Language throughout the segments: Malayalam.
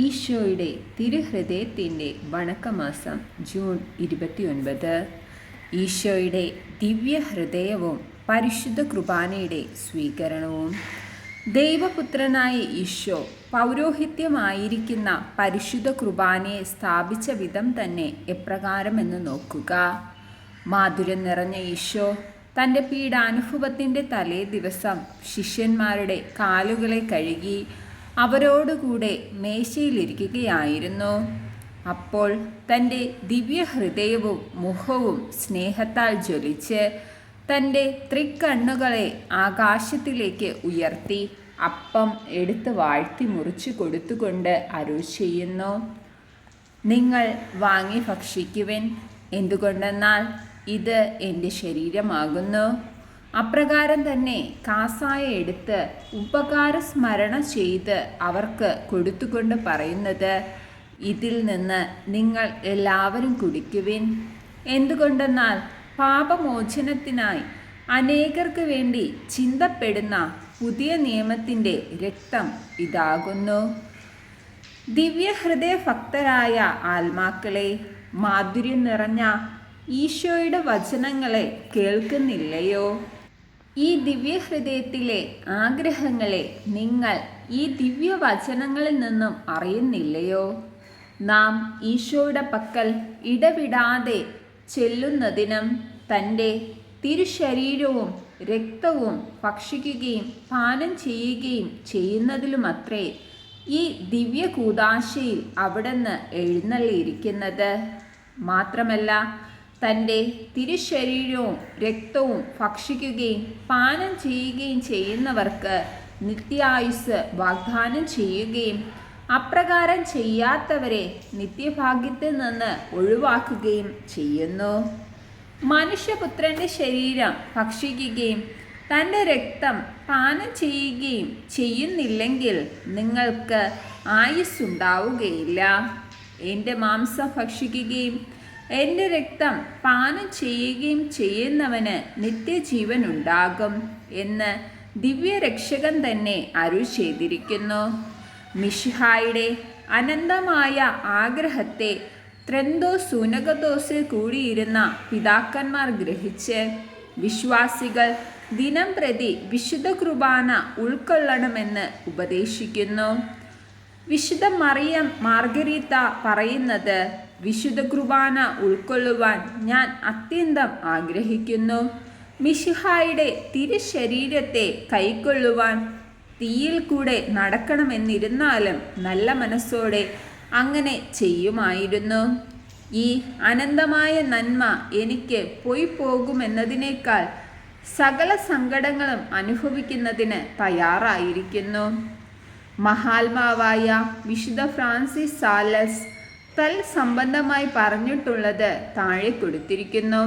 ഈശോയുടെ തിരുഹൃദയത്തിന്റെ വണക്കമാസം ജൂൺ ഇരുപത്തിയൊൻപത്. ഈശോയുടെ ദിവ്യഹൃദയവും പരിശുദ്ധ കുർബാനയുടെ സ്വീകരണവും. ദൈവപുത്രനായ ഈശോ പൗരോഹിത്യമായിരിക്കുന്ന പരിശുദ്ധ കുർബാനയെ സ്ഥാപിച്ച വിധം തന്നെ എപ്രകാരമെന്ന് നോക്കുക. മാധുര്യം നിറഞ്ഞ ഈശോ തന്റെ പീഡാനുഭവത്തിന്റെ തലേ ദിവസം ശിഷ്യന്മാരുടെ കാലുകളെ കഴുകി അവരോടുകൂടെ മേശയിലിരിക്കുകയായിരുന്നു. അപ്പോൾ തന്റെ ദിവ്യഹൃദയവും മുഖവും സ്നേഹത്താൽ ജ്വലിച്ച് തന്റെ തൃക്കണ്ണുകളെ ആകാശത്തിലേക്ക് ഉയർത്തി അപ്പം എടുത്ത് വാഴ്ത്തി മുറിച്ചു കൊടുത്തുകൊണ്ട് അരുൾ ചെയ്യുന്നു. നിങ്ങൾ വാങ്ങി ഭക്ഷിക്കുവിൻ. എന്തുകൊണ്ടെന്നാൽ ഇത് എന്റെ ശരീരമാകുന്നു. അപ്രകാരം തന്നെ കാസായ എടുത്ത് ഉപകാര സ്മരണ ചെയ്ത് അവർക്ക് കൊടുത്തുകൊണ്ട് പറയുന്നത് ഇതിൽ നിന്ന് നിങ്ങൾ എല്ലാവരും കുടിക്കുവിൻ. എന്തുകൊണ്ടെന്നാൽ പാപമോചനത്തിനായി അനേകർക്ക് വേണ്ടി ചിന്തപ്പെടുന്ന പുതിയ നിയമത്തിന്റെ രക്തം ഇതാകുന്നു. ദിവ്യഹൃദയ ഭക്തരായ ആത്മാക്കളെ മാധുര്യം നിറഞ്ഞ ഈശോയുടെ വചനങ്ങളെ കേൾക്കുന്നില്ലയോ? ഈ ദിവ്യഹൃദയത്തിലെ ആഗ്രഹങ്ങളെ നിങ്ങൾ ഈ ദിവ്യവചനങ്ങളിൽ നിന്നും അറിയുന്നില്ലയോ? നാം ഈശോയുടെ പക്കൽ ഇടവിടാതെ ചെല്ലുന്നതിനും തന്റെ തിരുശരീരവും രക്തവും ഭക്ഷിക്കുകയും പാനം ചെയ്യുകയും ചെയ്യുന്നതിലുമത്രേ ഈ ദിവ്യ കൂതാശയിൽ അവിടുന്ന് എഴുന്നള്ളിയിരിക്കുന്നത്. മാത്രമല്ല തന്റെ തിരുശരീരവും രക്തവും ഭക്ഷിക്കുകയും പാനം ചെയ്യുകയും ചെയ്യുന്നവർക്ക് നിത്യായുസ് വാഗ്ദാനം ചെയ്യുകയും അപ്രകാരം ചെയ്യാത്തവരെ നിത്യഭാഗ്യത്തിൽ നിന്ന് ഒഴിവാക്കുകയും ചെയ്യുന്നു. മനുഷ്യപുത്രന്റെ ശരീരം ഭക്ഷിക്കുകയും തന്റെ രക്തം പാനം ചെയ്യുകയും ചെയ്യുന്നില്ലെങ്കിൽ നിങ്ങൾക്ക് ആയുസ്സുണ്ടാവുകയില്ല. എന്റെ മാംസം ഭക്ഷിക്കുകയും എന്റെ രക്തം പാനം ചെയ്യുകയും ചെയ്യുന്നവന് നിത്യജീവൻ ഉണ്ടാകും എന്ന് ദിവ്യരക്ഷകൻ തന്നെ അരുൾ ചെയ്തിരിക്കുന്നു. മിഷിഹായുടെ അനന്തമായ ആഗ്രഹത്തെ ത്രന്തോ സുനകദോസിൽ കൂടിയിരുന്ന പിതാക്കന്മാർ ഗ്രഹിച്ച് വിശ്വാസികൾ ദിനം പ്രതി വിശുദ്ധ കുർബാന ഉൾക്കൊള്ളണമെന്ന് ഉപദേശിക്കുന്നു. വിശുദ്ധ മറിയം മാർഗരീത്ത പറയുന്നത് വിശുദ്ധ കുർബാന ഉൾക്കൊള്ളുവാൻ ഞാൻ അത്യന്തം ആഗ്രഹിക്കുന്നു. മിഷിഹായുടെ തിരുശരീരത്തെ കൈക്കൊള്ളുവാൻ തീയിൽ കൂടെ നടക്കണമെന്നിരുന്നാലും നല്ല മനസ്സോടെ അങ്ങനെ ചെയ്യുമായിരുന്നു. ഈ അനന്തമായ നന്മ എനിക്ക് പോയി പോകുമെന്നതിനേക്കാൾ സകല സങ്കടങ്ങളും അനുഭവിക്കുന്നതിന് തയ്യാറായിരിക്കുന്നു. മഹാത്മാവായ വിശുദ്ധ ഫ്രാൻസിസ് സാലസ് തൽ സംബന്ധമായി പറഞ്ഞിട്ടുള്ളത് താഴെ കൊടുത്തിരിക്കുന്നു.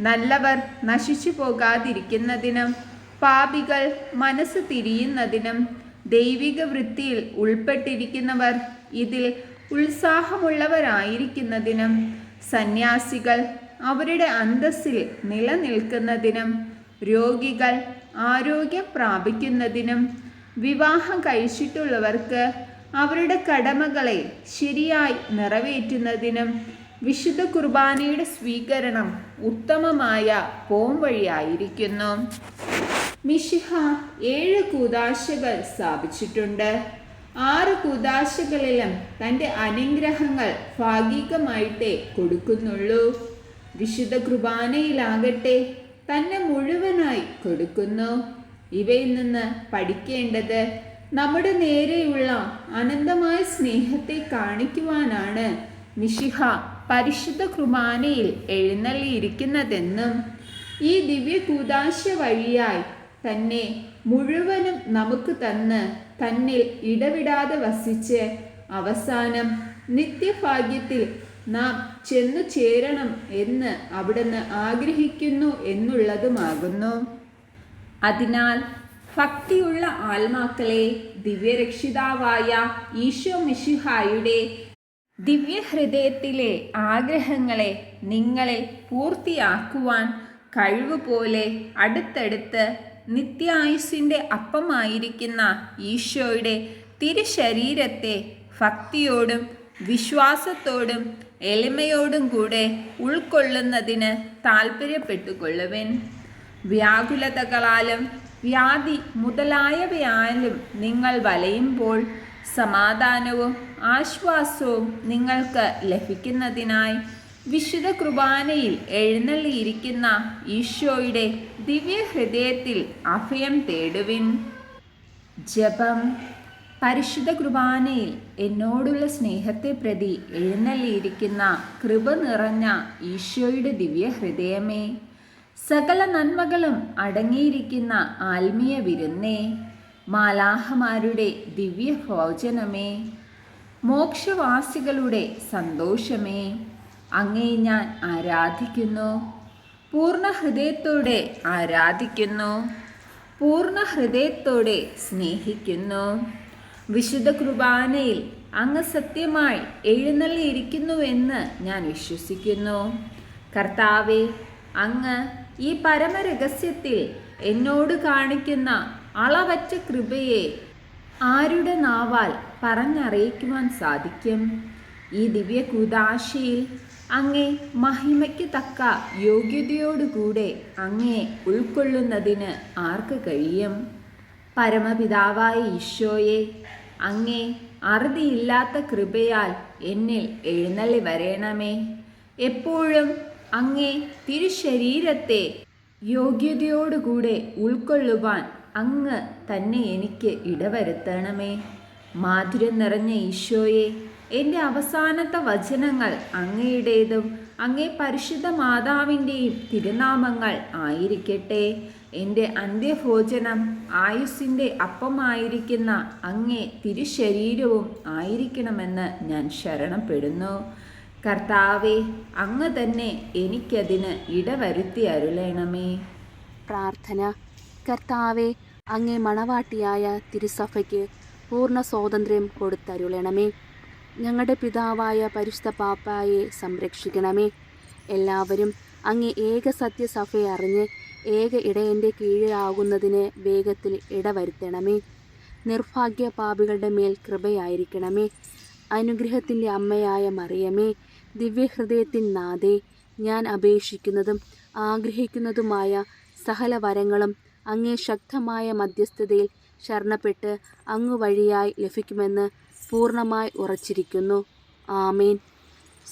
നല്ലവർ നശിച്ചു പോകാതിരിക്കുന്നതിനും പാപികൾ മനസ്സ് തിരിയുന്നതിനും ദൈവിക വൃത്തിയിൽ ഉൾപ്പെട്ടിരിക്കുന്നവർ ഇതിൽ ഉത്സാഹമുള്ളവരായിരിക്കുന്നതിനും സന്യാസികൾ അവരുടെ അന്തസ്സിൽ നിലനിൽക്കുന്നതിനും രോഗികൾ ആരോഗ്യം പ്രാപിക്കുന്നതിനും വിവാഹം കഴിച്ചിട്ടുള്ളവർക്ക് അവരുടെ കടമകളെ ശരിയായി നിറവേറ്റുന്നതിനും വിശുദ്ധ കുർബാനയുടെ സ്വീകരണം ഉത്തമമായ പോംവഴിയായിരിക്കുന്നു മിഷിഹ ഏഴ് കൂതാശകൾ സ്ഥാപിച്ചിട്ടുണ്ട്. ആറ് കൂതാശകളിലും തന്റെ അനുഗ്രഹങ്ങൾ ഭാഗികമായിട്ടേ കൊടുക്കുന്നുള്ളൂ. വിശുദ്ധ കുർബാനയിലാകട്ടെ തന്നെ മുഴുവനായി കൊടുക്കുന്നു. ഇവയിൽ നിന്ന് പഠിക്കേണ്ടത് നമ്മുടെ നേരെയുള്ള അനന്തമായ സ്നേഹത്തെ കാണിക്കുവാനാണ് മിഷിഹ പരിശുദ്ധ കുർബാനയിൽ എഴുന്നള്ളിയിരിക്കുന്നതെന്നും ഈ ദിവ്യ കൂതാശ വഴിയായി തന്നെ മുഴുവനും നമുക്ക് തന്ന് തന്നിൽ ഇടവിടാതെ വസിച്ച് അവസാനം നിത്യഭാഗ്യത്തിൽ നാം ചെന്നു ചേരണം എന്ന് അവിടുന്ന് ആഗ്രഹിക്കുന്നു എന്നുള്ളതുമാകുന്നു. അതിനാൽ ഭക്തിയുള്ള ആത്മാക്കളെ ദിവ്യരക്ഷിതാവായ ഈശോ മിശിഹായുടെ ദിവ്യഹൃദയത്തിലെ ആഗ്രഹങ്ങളെ നിങ്ങളെ പൂർത്തിയാക്കുവാൻ കഴിവ് പോലെ അടുത്തടുത്ത് നിത്യായുസിന്റെ അപ്പമായിരിക്കുന്ന ഈശോയുടെ തിരുശരീരത്തെ ഭക്തിയോടും വിശ്വാസത്തോടും എളിമയോടും കൂടെ ഉൾക്കൊള്ളുന്നതിന് താൽപ്പര്യപ്പെട്ടുകൊള്ളുവിൻ വ്യാകുലതകളാലും വ്യാധി മുതലായവയാലും നിങ്ങൾ വലയുമ്പോൾ സമാധാനവും ആശ്വാസവും നിങ്ങൾക്ക് ലഭിക്കുന്നതിനായി വിശുദ്ധ കുർബാനയിൽ എഴുന്നള്ളിയിരിക്കുന്ന ഈശോയുടെ ദിവ്യഹൃദയത്തിൽ അഭയം തേടുവിൻ. ജപം. പരിശുദ്ധ കുർബാനയിൽ എന്നോടുള്ള സ്നേഹത്തെ പ്രതി എഴുന്നള്ളിയിരിക്കുന്ന കൃപ നിറഞ്ഞ ഈശോയുടെ ദിവ്യഹൃദയമേ. സകല നന്മകളും അടങ്ങിയിരിക്കുന്ന ആത്മീയ വിരുന്നേ മാലാഹമാരുടെ ദിവ്യ ഭോജനമേ മോക്ഷവാസികളുടെ സന്തോഷമേ. അങ്ങേ ഞാൻ ആരാധിക്കുന്നു പൂർണ ഹൃദയത്തോടെ ആരാധിക്കുന്നു പൂർണ ഹൃദയത്തോടെ സ്നേഹിക്കുന്നു. വിശുദ്ധ കുർബാനയിൽ അങ്ങ് സത്യമായി എഴുന്നള്ളിയിരിക്കുന്നുവെന്ന് ഞാൻ വിശ്വസിക്കുന്നു. കർത്താവെ അങ്ങ് ഈ പരമരഹസ്യത്തിൽ എന്നോട് കാണിക്കുന്ന അളവറ്റ കൃപയെ ആരുടെ നാവാൽ പറഞ്ഞറിയിക്കുവാൻ സാധിക്കും? ഈ ദിവ്യ കൂതാശയിൽ അങ്ങേ മഹിമയ്ക്ക് തക്ക യോഗ്യതയോടുകൂടെ അങ്ങേ ഉൾക്കൊള്ളുന്നതിന് ആർക്ക് കഴിയും? പരമപിതാവായ ഈശോയെ അങ്ങേ അറുതിയില്ലാത്ത കൃപയാൽ എന്നിൽ എഴുന്നള്ളി വരേണമേ. എപ്പോഴും അങ്ങേ തിരുശരീരത്തെ യോഗ്യതയോടുകൂടെ ഉൾക്കൊള്ളുവാൻ അങ്ങ് തന്നെ എനിക്ക് ഇടവരുത്തണമേ. മാധുര്യം നിറഞ്ഞ ഈശോയെ എന്റെ അവസാനത്തെ വചനങ്ങൾ അങ്ങയുടേതും അങ്ങേ പരിശുദ്ധ മാതാവിന്റെയും തിരുനാമങ്ങൾ ആയിരിക്കട്ടെ. എന്റെ അന്ത്യഭോജനം ആയുസ്സിന്റെ അപ്പമായിരിക്കുന്ന അങ്ങേ തിരുശരീരവും ആയിരിക്കണമെന്ന് ഞാൻ ശരണപ്പെടുന്നു. കർത്താവെ അങ്ങ് തന്നെ എനിക്കതിന് ഇടവരുത്തി അരുളേണമേ. പ്രാർത്ഥന. കർത്താവെ അങ്ങേ മണവാട്ടിയായ തിരുസഭയ്ക്ക് പൂർണ സ്വാതന്ത്ര്യം കൊടുത്തരുളണമേ. ഞങ്ങളുടെ പിതാവായ പരിശുദ്ധ പാപ്പായെ സംരക്ഷിക്കണമേ. എല്ലാവരും അങ്ങേ ഏക സത്യസഭയെ അറിഞ്ഞ് ഏക ഇടയന്റെ കീഴിലാകുന്നതിന് വേഗത്തിൽ ഇടവരുത്തണമേ. നിർഭാഗ്യ പാപികളുടെ മേൽ കൃപയായിരിക്കണമേ. അനുഗ്രഹത്തിന്റെ അമ്മയായ മറിയമേ ദിവ്യഹൃദയത്തിൻ നാഥേ ഞാൻ അപേക്ഷിക്കുന്നതും ആഗ്രഹിക്കുന്നതുമായ സകല വരങ്ങളും അങ്ങേ ശക്തമായ മധ്യസ്ഥതയിൽ ശരണപ്പെട്ട് അങ്ങ് വഴിയായി ലഭിക്കുമെന്ന് പൂർണമായി ഉറച്ചിരിക്കുന്നു. ആമേൻ.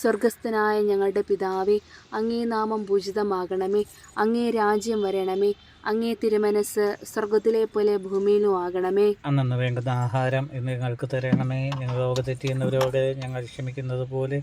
സ്വർഗസ്ഥനായ ഞങ്ങളുടെ പിതാവേ അങ്ങേ നാമം പൂജിതമാകണമേ അങ്ങേ രാജ്യം വരണമേ അങ്ങേ തിരുമനസ് സ്വർഗത്തിലെ പോലെ ഭൂമിയിലും ആകണമേ. അന്നു വേണ്ടുന്ന ആഹാരം ഇന്ന് ഞങ്ങൾക്ക് തരണമേ. ഞങ്ങൾ ലോകത്തെത്തിയെന്നവരോട് ഞങ്ങൾ ക്ഷമിക്കുന്നത് പോലെ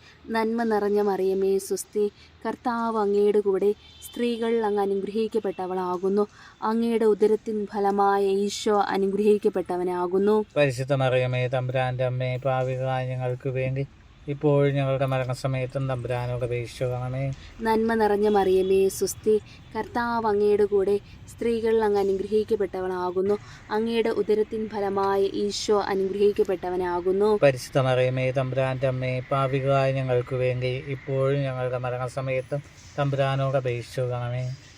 നന്മ നിറഞ്ഞ മറിയമേ സുസ്തി. കർത്താവ് അങ്ങയുടെ കൂടെ സ്ത്രീകൾ അങ്ങ് അനുഗ്രഹിക്കപ്പെട്ടവളാകുന്നു. അങ്ങയുടെ ഉദരത്തിൻ ഫലമായ ഈശോ അനുഗ്രഹിക്കപ്പെട്ടവനാകുന്നു. പരിശുദ്ധ മറിയമേ തമ്പുരാന്റെ അമ്മേ പാവിക ഞങ്ങൾക്ക് വേണ്ടി ഇപ്പോഴും ഞങ്ങളുടെ മരണസമയത്തും തമ്പുരാനോട് അപേക്ഷിച്ചതാണേ നന്മ നിറഞ്ഞ മറിയമേ സുസ്തി. കർത്താവ് അങ്ങയുടെ കൂടെ സ്ത്രീകൾ അങ്ങ് അനുഗ്രഹിക്കപ്പെട്ടവളാകുന്നു അങ്ങയുടെ ഉദരത്തിൻ ഫലമായ ഈശോ അനുഗ്രഹിക്കപ്പെട്ടവനാകുന്നു. പരിശുദ്ധ മറിയമേ തമ്പുരാന്റെ അമ്മേ പാവികളായ ഞങ്ങൾക്ക് വേണ്ടി ഇപ്പോഴും ഞങ്ങളുടെ മരണസമയത്തും തമ്പുരാനോട് അപേക്ഷിച്ചു. കാണമേ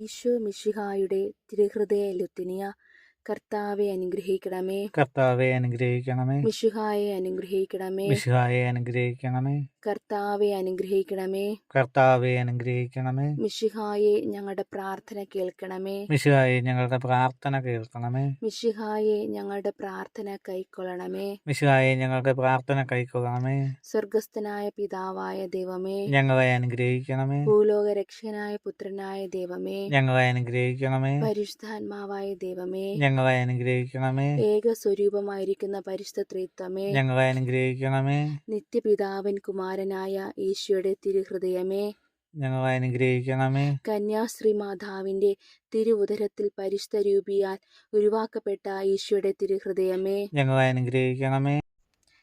ഈശോ മിശിഹായുടെ തിരുഹൃദയ ലുത്തിനിയ കർത്താവെ അനുഗ്രഹിക്കണമേ. കർത്താവെ അനുഗ്രഹിക്കണമേ. മിഷിഹായെ അനുഗ്രഹിക്കണമേ. മിഷിഹായെ അനുഗ്രഹിക്കണമേ. കർത്താവെ അനുഗ്രഹിക്കണമേ. കർത്താവെ അനുഗ്രഹിക്കണമേ. മിശിഹായെ ഞങ്ങളുടെ പ്രാർത്ഥന കേൾക്കണമേ. മിശിഹായെ ഞങ്ങളുടെ പ്രാർത്ഥന കേൾക്കണമേ. മിശിഹായെ ഞങ്ങളുടെ പ്രാർത്ഥന കൈക്കൊള്ളണമേ. മിശിഹായെ ഞങ്ങളുടെ പ്രാർത്ഥന കൈക്കൊള്ളണമേ. സ്വർഗസ്ഥനായ പിതാവായ ദൈവമേ. ഞങ്ങളെ അനുഗ്രഹിക്കണമേ. ഭൂലോക രക്ഷകനായ പുത്രനായ ദൈവമേ. ഞങ്ങളെ അനുഗ്രഹിക്കണമേ. പരിശുദ്ധാത്മാവായ ദൈവമേ. ഞങ്ങളെ അനുഗ്രഹിക്കണമേ. ഏക സ്വരൂപമായിരിക്കുന്ന പരിശുദ്ധ ത്രിത്വമേ. ഞങ്ങളെ അനുഗ്രഹിക്കണമേ. നിത്യപിതാവൻ കുമാരനായ ഈശോയുടെ തിരുഹൃദയമേ. ഞങ്ങളെ അനുഗ്രഹിക്കണമേ. കന്യാശ്രീ മാതാവിന്റെ തിരുവുദരത്തിൽ പരിശുദ്ധ രൂപിയാൽ ഉരുവാക്കപ്പെട്ട ഈശോയുടെ തിരുഹൃദയമേ. ഞങ്ങളെ അനുഗ്രഹിക്കണമേ.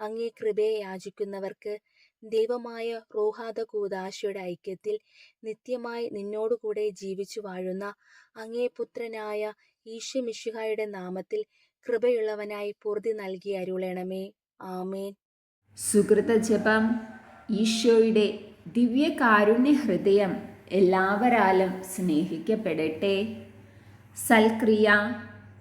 അങ്ങേ കൃപയെ യാചിക്കുന്നവർക്ക് ദൈവമായ റോഹാദ ഐക്യത്തിൽ നിത്യമായി നിന്നോടുകൂടെ ജീവിച്ചു വാഴുന്ന അങ്ങേ പുത്രനായ ഈശ്വമിഷുഹായുടെ നാമത്തിൽ കൃപയുള്ളവനായി പൂർതി നൽകി അരുളേണമേ. ആമേൻ. സുഹൃത ജപം ഈശോയുടെ ദിവ്യകാരുണ്യ ഹൃദയം എല്ലാവരാലും സ്നേഹിക്കപ്പെടട്ടെ. സൽക്രിയ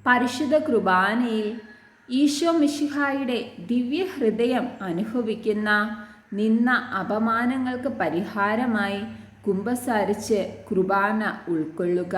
പരിശുദ്ധ കുർബാനയിൽ ഈശോ മിശിഹായുടെ ദിവ്യഹൃദയം അനുഭവിക്കുന്ന നിന്ന അപമാനങ്ങൾക്ക് പരിഹാരമായി കുമ്പസാരിച്ച് കുർബാന ഉൾക്കൊള്ളുക.